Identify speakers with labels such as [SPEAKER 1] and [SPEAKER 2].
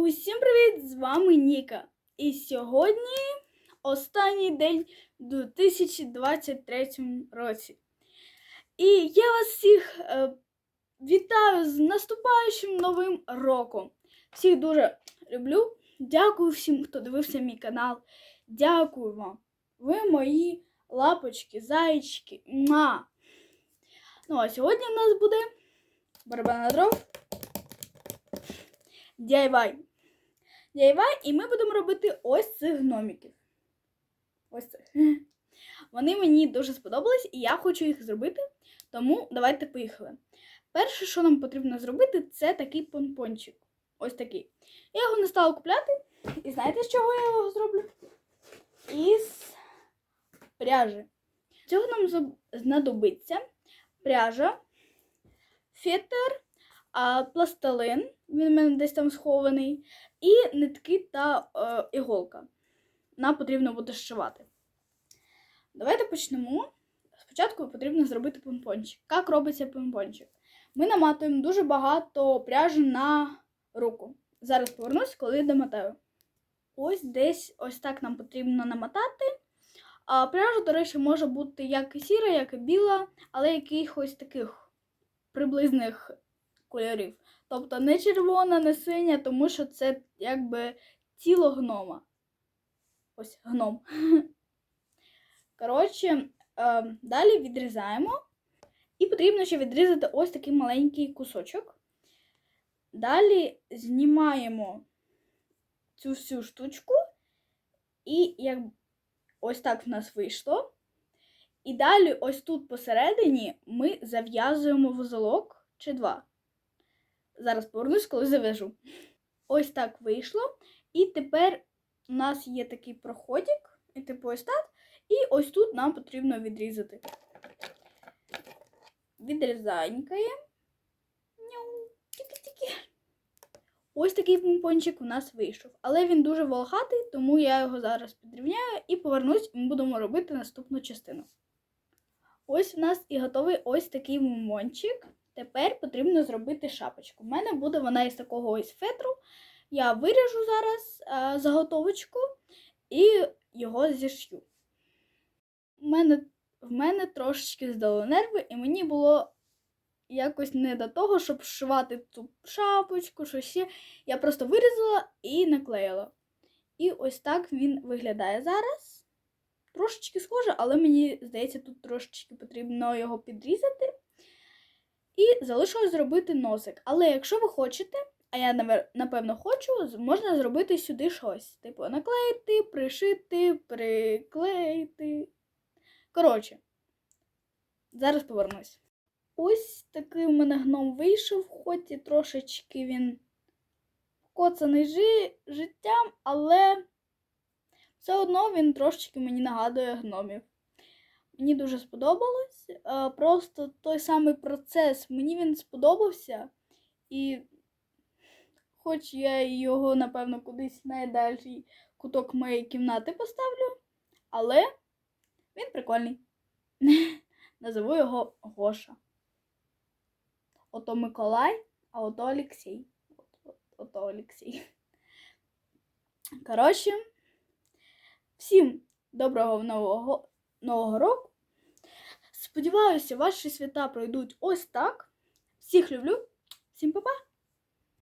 [SPEAKER 1] Усім привіт! З вами Ніка. І сьогодні останній день у 2023 році. І я вас всіх е, вітаю з наступаючим новим роком. Всіх дуже люблю. Дякую всім, хто дивився мій канал. Дякую вам. Ви мої лапочки, зайчики. Муа! Ну а сьогодні в нас буде барабана дров. DIY. DIY, і ми будемо робити ось цих гномиків. Ось цих. Вони мені дуже сподобались, і я хочу їх зробити. Тому давайте поїхали. Перше, що нам потрібно зробити, це такий помпончик. Ось такий. Я його не стала купляти. І знаєте, з чого я його зроблю? Із пряжі. Цього нам знадобиться пряжа, фетр, а, пластилин, він у мене десь там схований, і нитки та е, іголка. Нам потрібно буде зшивати. Давайте почнемо. Спочатку потрібно зробити помпончик. Як робиться помпончик? Ми наматуємо дуже багато пряжі на руку. Зараз повернусь, коли домотаю. Ось десь ось так нам потрібно намотати. А пряжа, до речі, може бути як і сіра, як і біла, але якихось таких приблизних кольорів. Тобто не червона, не синя, тому що це якби тіло гнома. Ось гном. Коротше, е, далі відрізаємо. І потрібно ще відрізати ось такий маленький кусочок. Далі знімаємо цю всю штучку, і як ось так в нас вийшло. І далі, ось тут посередині, ми зав'язуємо вузолок чи два. Зараз повернусь, коли зав'яжу. Ось так вийшло. І тепер у нас є такий проходик, і типу ось так. І ось тут нам потрібно відрізати. Відрізанькаємо. Ось такий помпончик у нас вийшов. Але він дуже волохатий, тому я його зараз підрівняю і повернусь, і ми будемо робити наступну частину. Ось у нас і готовий ось такий мумончик. Тепер потрібно зробити шапочку. У мене буде вона із такого ось фетру. Я виріжу зараз а, заготовочку і його зішью. У мене, в мене трошечки здало нерви, і мені було якось не до того, щоб шивати цю шапочку, що ще. Я просто вирізала і наклеїла. І ось так він виглядає зараз. Трошечки схоже, але мені здається, тут трошечки потрібно його підрізати. І залишилось зробити носик. Але якщо ви хочете, а я напевно хочу, можна зробити сюди щось. Типу наклеїти, пришити, приклеїти. Коротше, зараз повернусь. Ось такий у мене гном вийшов, хоч і трошечки він коцаний жи- життям, але все одно він трошечки мені нагадує гномів. Мені дуже сподобалось. Е, Просто той самий процес мені він сподобався. І хоч я його, напевно, кудись найдальший куток моєї кімнати поставлю, але він прикольний. Назову його Гоша. Ото Миколай, а ото Олексій. От, от, ото Олексій. Коротше, всім доброго нового, нового року. Сподіваюся, ваші свята пройдуть ось так. Всіх люблю. Всім па-па!